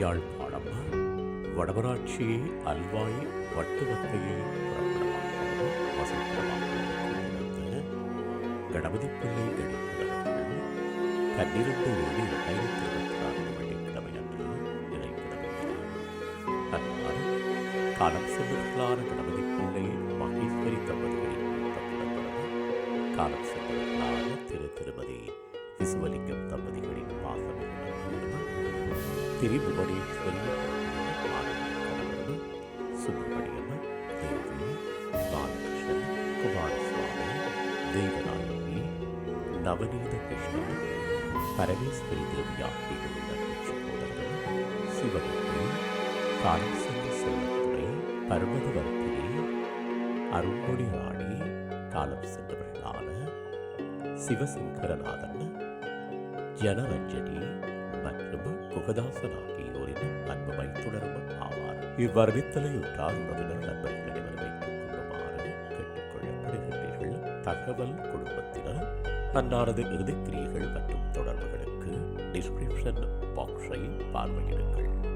யாழ்ப்பாணம் வடமராட்சி அல்வாய் வட்டுவத்தையை புறப்படமாகவும் வசந்தமாகவும் கணபதி பிள்ளை இடைப்பிடர்கள் பன்னிரண்டு ஏழு இரண்டாயிரத்தி இருபத்தி நான்கு வெள்ளிக்கிழமை அன்று இறைப்பிடமைக்கிறார் அன்பான காலம் சென்றவர்களான கணபதி பிள்ளை மகேஸ்வரி தம்பதிகளின் காலம் சென்றவர்களான திரு திருமதி விசுவலிங்கம் தம்பதி திரிபுவனேஸ்வரி கணவரும் சுப்பிரமணியம் தேவி பாலகிருஷ்ணன் குமாரசுவாமி தெய்வநாயகி நவநீத கிருஷ்ணன் பரமேஸ்வரி தேவி ஆகியோருடன் சகோதரர்கள் சிவகங்கை காலம் செல்வத்துறை பர்வதவர்த்தினி அருள்மொழி காலம் சென்றவர்களான சிவசங்கரநாதன் ஜனரஞ்சனி மற்றும் குகதாசன் ஆகியோரின் அன்பு வைத்துணர்வு ஆவார். இவ்வறிவித்தலையுற்றார் உறவினர் நண்பர்கள் அனைவரும் வைத்துக் கொள்ளுமாறு கேட்டுக்கொள்ளப்படுகின்றீர்கள். தகவல் குடும்பத்தினர் அன்னாரது இறுதிக்கிரியைகள் மற்றும் தொடர்புகளுக்கு டிஸ்கிரிப்ஷன் பாக்ஸை பார்வையிடுங்கள்.